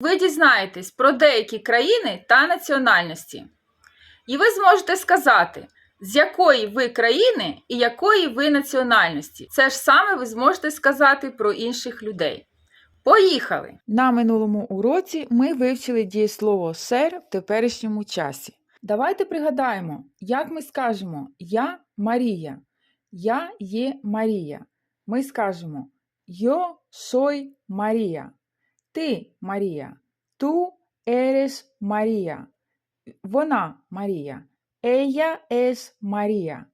ви дізнаєтесь про деякі країни та національності. І ви зможете сказати, з якої ви країни і якої ви національності. Це ж саме ви зможете сказати про інших людей. Поїхали! На минулому уроці ми вивчили дієслово сер в теперішньому часі. Давайте пригадаємо, як ми скажемо Я Марія. Я є Марія. Ми скажемо Yo soy Марія. Ти Марія. Ту eres Марія. Вона Марія. Ella es Марія.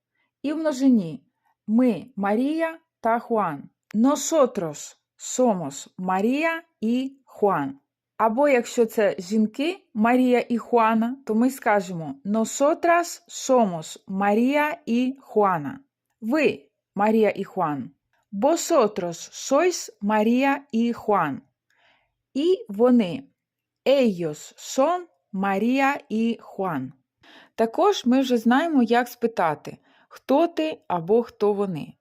І в множині ми Марія та Хуан. Nosotros somos Марія і Хуан. Або якщо це жінки Марія і Хуана, то ми скажемо Nosotras somos Марія і Хуана. Ви Марія і Хуан. Vosotros sois Марія і Хуан. І вони Ellos son Марія і Хуан. Також ми вже знаємо, як спитати, хто ти або хто вони.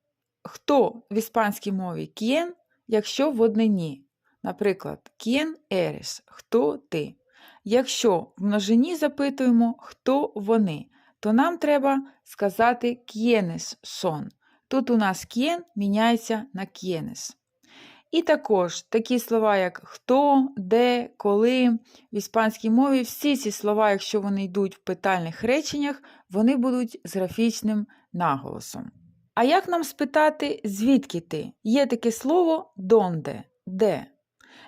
Хто в іспанській мові к'єн, якщо в однині. Наприклад, к'єн eres – хто ти. Якщо в множині запитуємо, хто вони, то нам треба сказати к'єнес сон. Тут у нас к'єн міняється на к'єнес. І також такі слова, як хто, де, коли. В іспанській мові всі ці слова, якщо вони йдуть в питальних реченнях, вони будуть з графічним наголосом. А як нам спитати, звідки ти? Є таке слово донде, де.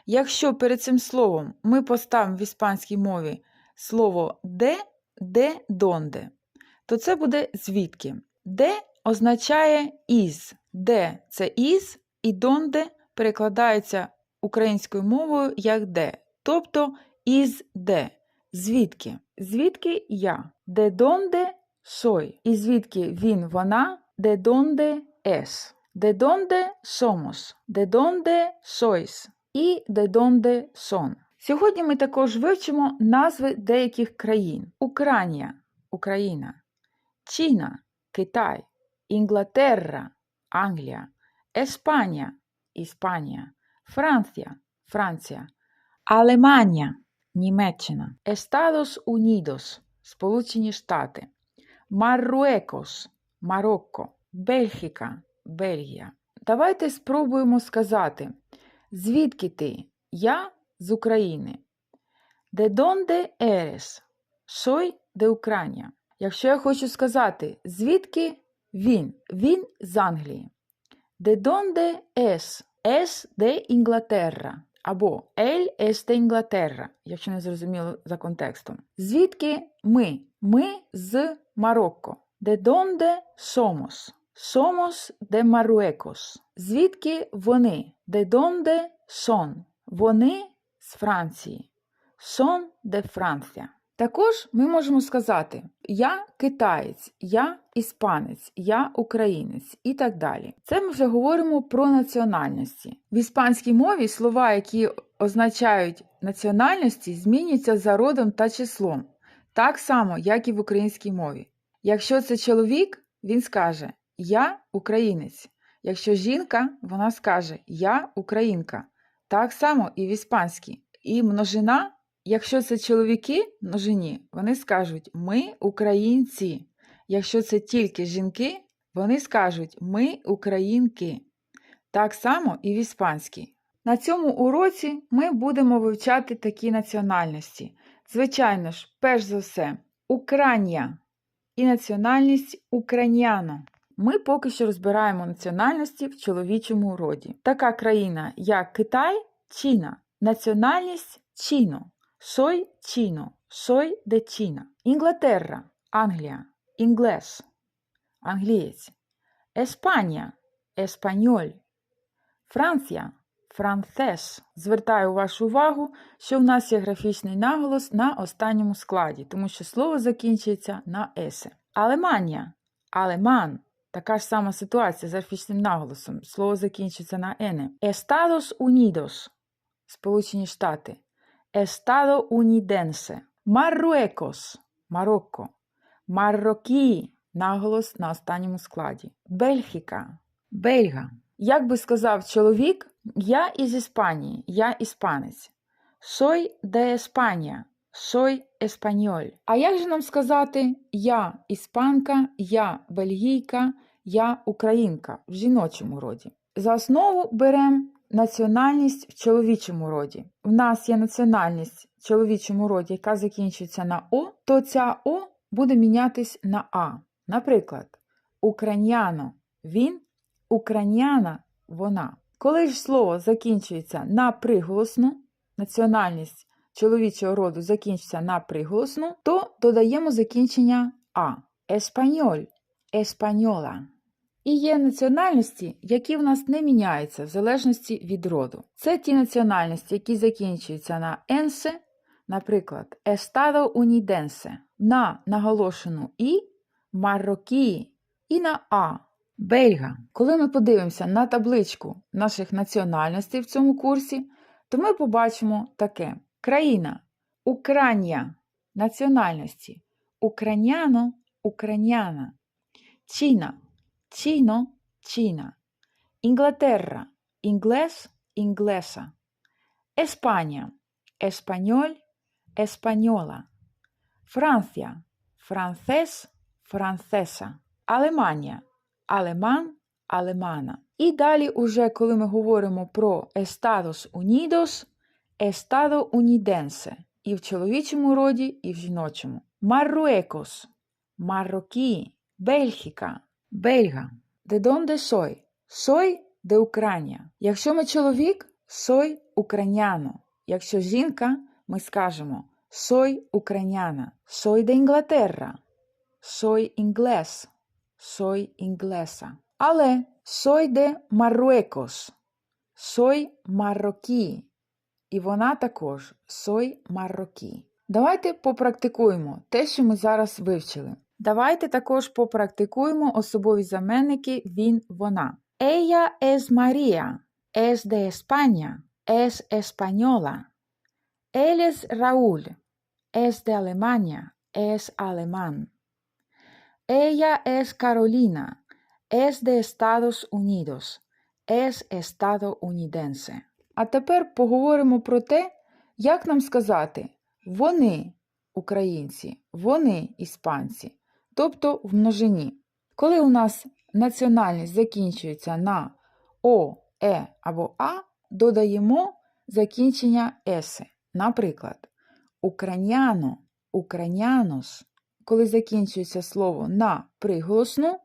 Якщо перед цим словом ми поставимо в іспанській мові слово де, де, донде, то це буде звідки. Де означає із, де це із, і донде перекладається українською мовою як де, тобто із де, звідки. Звідки я? Де донде soy. І звідки він, вона, де донде es. De donde somos, de donde sois і de donde son. Сьогодні ми також вивчимо назви деяких країн: Україна, Україна, Чина, Китай, Інглатерра, Англія, Еспанія, Іспанія, Франція, Франція, Алеманія, Німеччина, Естадос Унідос, Сполучені Штати, Марруекос, Марокко, Бельгіка, Бельгія. Давайте спробуємо сказати, звідки ти? Я з України. De donde eres? Soy de Ucrania. Якщо я хочу сказати, звідки він? Він з Англії. De donde es? Es de Inglaterra. Або él es de Inglaterra, якщо не зрозуміло за контекстом. Звідки ми? Ми з Марокко. De donde somos? Somos de Marruecos. Звідки вони? De donde son? Вони з Франції. Son de Francia. Також ми можемо сказати я китаєць, я іспанець, я українець і так далі. Це ми вже говоримо про національності. В іспанській мові слова, які означають національності, змінюються за родом та числом, так само, як і в українській мові. Якщо це чоловік, він скаже Я українець. Якщо жінка, вона скаже Я українка. Так само і в іспанській. І множина, якщо це чоловіки в множині, вони скажуть Ми українці. Якщо це тільки жінки, вони скажуть Ми українки. Так само і в іспанській. На цьому уроці ми будемо вивчати такі національності. Звичайно ж, перш за все, Україна і національність україняно. Ми поки що розбираємо національності в чоловічому роді. Така країна, як Китай, Чіна, національність Чіно, Сой Чіно, Сой де Чіна, Інглатерра, Англія, Інглес, англієць, Еспанія, Еспаньоль, Франція, Францес. Звертаю вашу увагу, що в нас є графічний наголос на останньому складі, тому що слово закінчується на есе. Алеманія, алеман. Така ж сама ситуація з графічним наголосом. Слово закінчується на ене. Estados Unidos. Сполучені Штати. Estado Уніденсе. Марруекос. Марокко. Маррокі. Наголос на останньому складі. Бельгіка. Бельга. Як би сказав чоловік, я із Іспанії, я іспанець. Soy de España. Soy español. А як же нам сказати я іспанка, я бельгійка, я українка в жіночому роді? За основу беремо національність в чоловічому роді. В нас є національність в чоловічому роді, яка закінчується на О, то ця О буде мінятись на А. Наприклад, Украняно він, Украняна вона. Коли ж слово закінчується на приголосну, національність чоловічого роду закінчиться на приголосну, то додаємо закінчення А. Еспаньоль, еспаньола. І є національності, які в нас не міняються в залежності від роду. Це ті національності, які закінчуються на енсе, наприклад, Estado Unidense, на наголошену І, Марокії і на А. Бельга. Коли ми подивимося на табличку наших національностей в цьому курсі, то ми побачимо таке: країна Україна національності, Україняно, Україняна, Чіна, Чіно, Чіна, Інглатерра, інглес, інглеса, Еспанія, еспаньоль, еспаньола, Франція, францес, францеса, Алеманія, алеман, алемана. І далі, уже коли ми говоримо про Estados Unidos, Estado Unidense і в чоловічому роді, і в жіночому. Марруекос, Маррокі, Бельгіка, Бельга. De donde soy? Soy de Україна. Якщо ми чоловік, soy україняно. Якщо жінка, ми скажемо soy україняна. Soy de Inglaterra. Soy інглес. Soy інглеса. Але soy de Marruecos. Soy маррокі. І вона також soy маррокі. Давайте попрактикуємо те, що ми зараз вивчили. Давайте також попрактикуємо особові заменники він, вона. Ella es María, es de España, es española. Él es Raúl, es de Alemania, es alemán. Ella es Carolina, es de Estados Unidos, es estadounidense. А тепер поговоримо про те, як нам сказати вони українці, вони іспанці, тобто в множині. Коли у нас національність закінчується на О, Е або А, додаємо закінчення есе. Наприклад, Украняно, Укранянос. Коли закінчується слово на приголосну,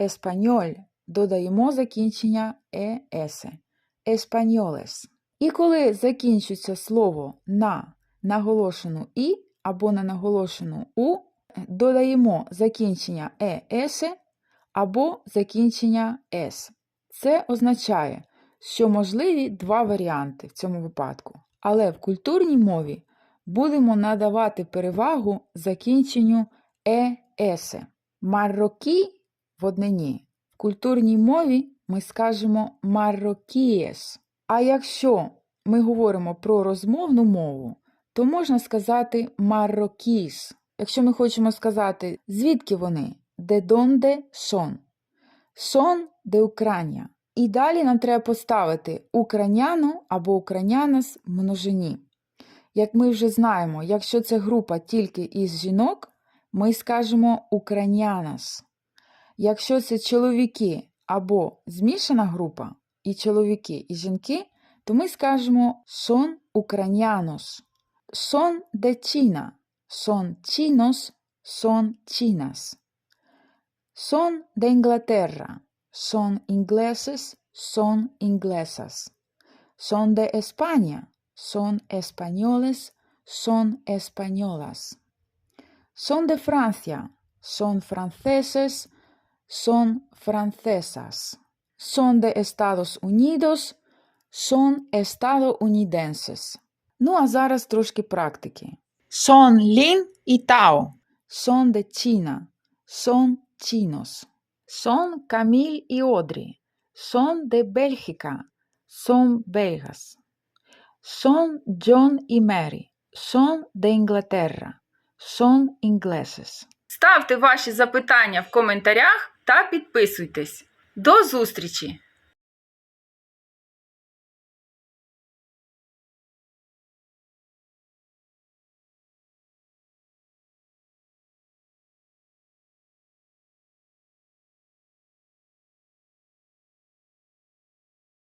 еспаньоль додаємо закінчення е есе. Еспаньолес. І коли закінчується слово на наголошену і або на наголошену у, додаємо закінчення е есе або закінчення с. Це означає, що можливі два варіанти в цьому випадку. Але в культурній мові будемо надавати перевагу закінченню е есе. Маррокі в однині. В культурній мові ми скажемо маррокієс. А якщо ми говоримо про розмовну мову, то можна сказати маррокіс. Якщо ми хочемо сказати, звідки вони, де донде сон. Сон де Україна. І далі нам треба поставити україняну або українянас в множині. Як ми вже знаємо, якщо це група тільки із жінок, ми скажемо українянас. Якщо це чоловіки або змішана група, і чоловіки, і жінки, то ми скажемо сон українянос, сон де чіна, сон чінос, сон чінас. Son de Inglaterra, son ingleses, son inglesas. Son de España, son españoles, son españolas. Son de Francia, son franceses, son francesas. Son de Estados Unidos, son estadounidenses. Ну а зараз трошки практики. Son Lin і Tao. Son de China, son chinos. Son Camille y Audrey. Son de Bélgica. Son belgas. Son John y Mary. Son de Inglaterra. Son ingleses. Ставте ваші запитання в коментарях та підписуйтесь. До зустрічі!